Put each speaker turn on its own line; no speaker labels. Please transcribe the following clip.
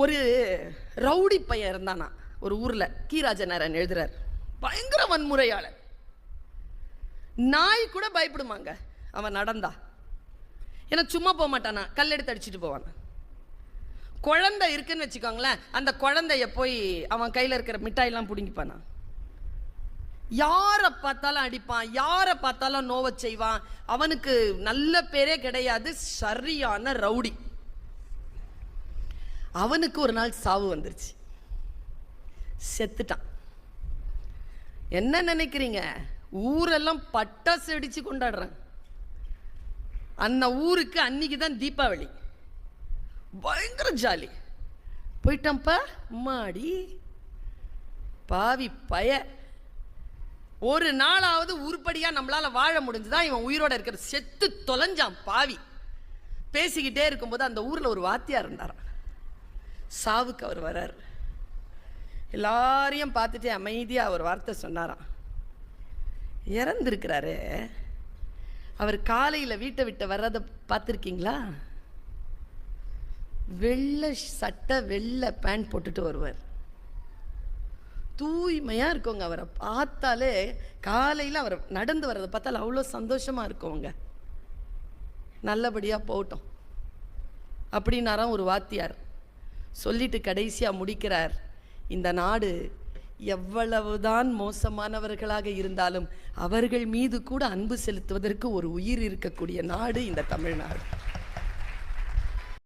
ஒரு ரவுடி பையன் இருந்தானா ஒரு ஊரில். கீராஜனாரன் எழுதுறார். பயங்கர வன்முறையாளர். நாய் கூட பயப்படுமாங்க. அவன் நடந்தா. ஏன்னா சும்மா போக மாட்டானா. கல்லெடுத்து அடிச்சுட்டு போவான். குழந்தை இருக்குன்னு வச்சுக்கோங்களேன். அந்த குழந்தைய போய் அவன் கையில் இருக்கிற மிட்டாயெல்லாம் பிடுங்கிப்பானா. யாரை பார்த்தாலும் அடிப்பான். யாரை பார்த்தாலும் நோவை செய்வான். அவனுக்கு நல்ல பேரே கிடையாது. சரியான ரவுடி. அவனுக்கு ஒரு நாள் சாவு வந்துருச்சு. செத்துட்டான். என்ன நினைக்கிறீங்க? ஊரெல்லாம் பட்டாசு அடிச்சு கொண்டாடுறாங்க. அந்த ஊருக்கு அன்னைக்கு தான் தீபாவளி. பயங்கர ஜாலி. போயிட்டான்ப்பா மாடி. பாவி பய. ஒரு நாளாவது உருப்படியாக நம்மளால வாழ முடிஞ்சுதான் இவன் உயிரோட இருக்கிற செத்து தொலைஞ்சான் பாவி. பேசிக்கிட்டே இருக்கும்போது அந்த ஊரில் ஒரு வாத்தியார் இருந்தாரான் சாவுக்கு அவர் வரார். எல்லாரையும் பார்த்துட்டு அமைதியாக ஒரு வார்த்தை சொன்னாராம். இறந்துருக்கிறாரு. அவர் காலையில் வீட்டை விட்டு வர்றதை பார்த்துருக்கீங்களா? வெள்ளை சட்டை வெள்ளை பேண்ட் போட்டுட்டு வருவார். தூய்மையாக இருக்கோங்க அவரை பார்த்தாலே காலையில் அவர் நடந்து வர்றதை பார்த்தால அவ்வளோ சந்தோஷமாக இருக்குங்க நல்லபடியாக போகட்டும். அப்படின்னாராம் ஒரு வாத்தியார். சொல்லிட்டு கடைசியாக முடிக்கிறார். இந்த நாடு எவ்வளவுதான் மோசமானவர்களாக இருந்தாலும் அவர்கள் மீது கூட அன்பு செலுத்துவதற்கு ஒரு உயிர் இருக்கக்கூடிய நாடு இந்த தமிழ்நாடு.